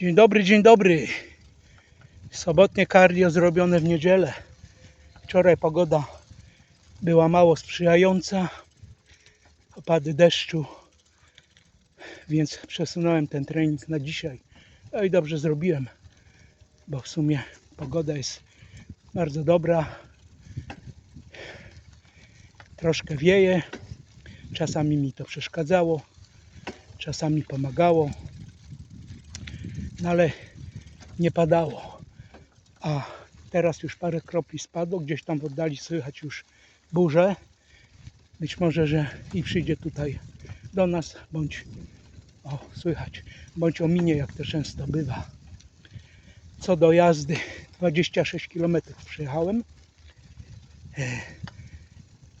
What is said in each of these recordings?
Dzień dobry, dzień dobry. Sobotnie cardio zrobione w niedzielę. Wczoraj pogoda była mało sprzyjająca. Opady deszczu, więc przesunąłem ten trening na dzisiaj. No i dobrze zrobiłem, bo w sumie pogoda jest bardzo dobra. Troszkę wieje. Czasami mi to przeszkadzało, czasami pomagało no ale nie padało. A teraz już parę kropli spadło, gdzieś tam w oddali słychać już burzę. Być może, że i przyjdzie tutaj do nas, bądź o, słychać, bądź ominie, jak to często bywa. Co do jazdy, 26 km przejechałem. E,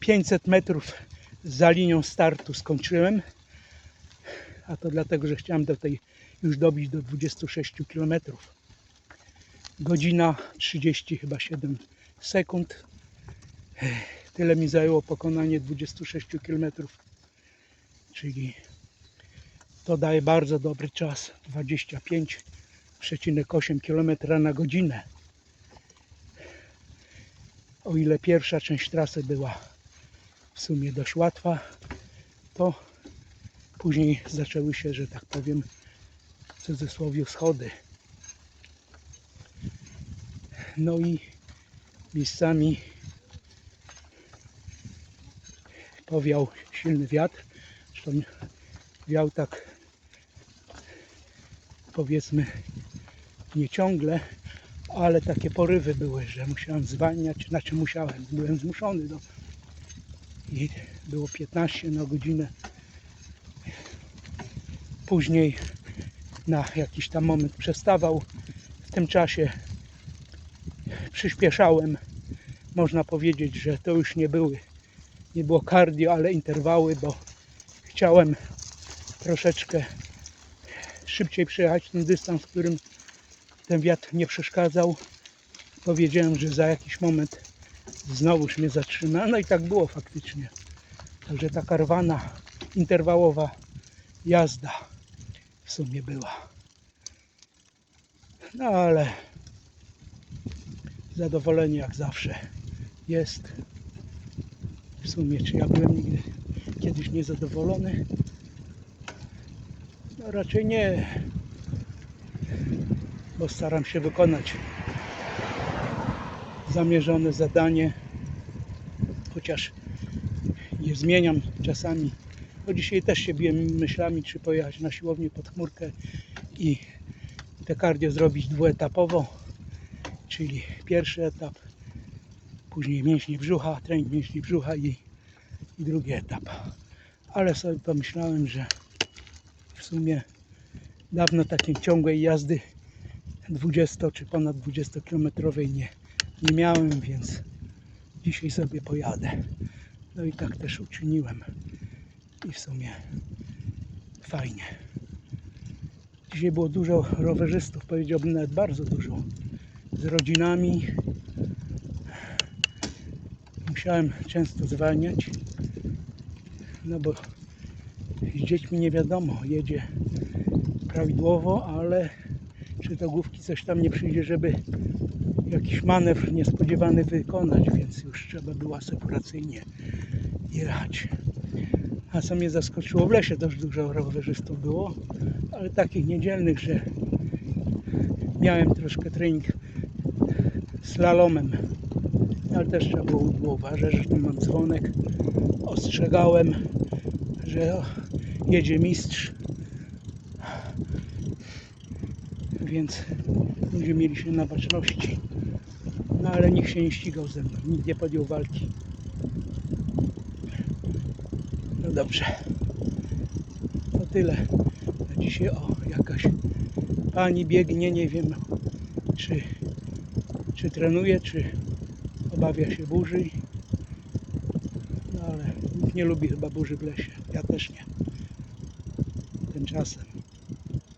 500 metrów za linią startu skończyłem. A to dlatego, że chciałem do tej już dobić do 26 km. Godzina 30 chyba 7 sekund. Tyle mi zajęło pokonanie 26 km. Czyli to daje bardzo dobry czas 25,8 km na godzinę. O ile pierwsza część trasy była w sumie dość łatwa, to później zaczęły się, że tak powiem, w cudzysłowie schody. No i miejscami powiał silny wiatr. Zresztą wiał tak powiedzmy nie ciągle, ale takie porywy były, że musiałem zwalniać, znaczy musiałem, byłem zmuszony do i było 15 na godzinę. Później na jakiś tam moment przestawał. W tym czasie przyspieszałem. Można powiedzieć, że to już nie były, nie było cardio, ale interwały, bo chciałem troszeczkę szybciej przejechać ten dystans, w którym ten wiatr nie przeszkadzał. Powiedziałem, że za jakiś moment znowuż mnie zatrzyma. No i tak było faktycznie. Także taka rwana, interwałowa jazda w sumie była. No ale zadowolenie jak zawsze jest. W sumie czy ja byłem nigdy kiedyś niezadowolony? No raczej nie. Bo staram się wykonać zamierzone zadanie. Chociaż je zmieniam czasami. Bo dzisiaj też się biłem myślami, czy pojechać na siłownię pod chmurkę i te cardio zrobić dwuetapowo, czyli pierwszy etap, później mięśnie brzucha, trening mięśni brzucha i, i drugi etap. Ale sobie pomyślałem, że w sumie dawno takiej ciągłej jazdy 20 czy ponad 20 kilometrowej nie, nie miałem, więc dzisiaj sobie pojadę. No i tak też uczyniłem. I w sumie fajnie. Dzisiaj było dużo rowerzystów, powiedziałbym nawet bardzo dużo. Z rodzinami. Musiałem często zwalniać. No bo z dziećmi nie wiadomo, jedzie prawidłowo, ale czy do główki coś tam nie przyjdzie, żeby jakiś manewr niespodziewany wykonać, więc już trzeba było asekuracyjnie jechać. A co mnie zaskoczyło, w lesie też dużo rowerzystów było, ale takich niedzielnych, że miałem troszkę trening slalomem. Ale też trzeba było, było uważać, że tam mam dzwonek. Ostrzegałem, że jedzie mistrz. Więc ludzie mieli się na baczności. No ale nikt się nie ścigał ze mną, nikt nie podjął walki. No dobrze. To tyle. Na dzisiaj o jakaś pani biegnie, nie wiem czy, czy trenuje, czy obawia się burzy. No ale nikt nie lubi chyba burzy w lesie. Ja też nie. Tymczasem.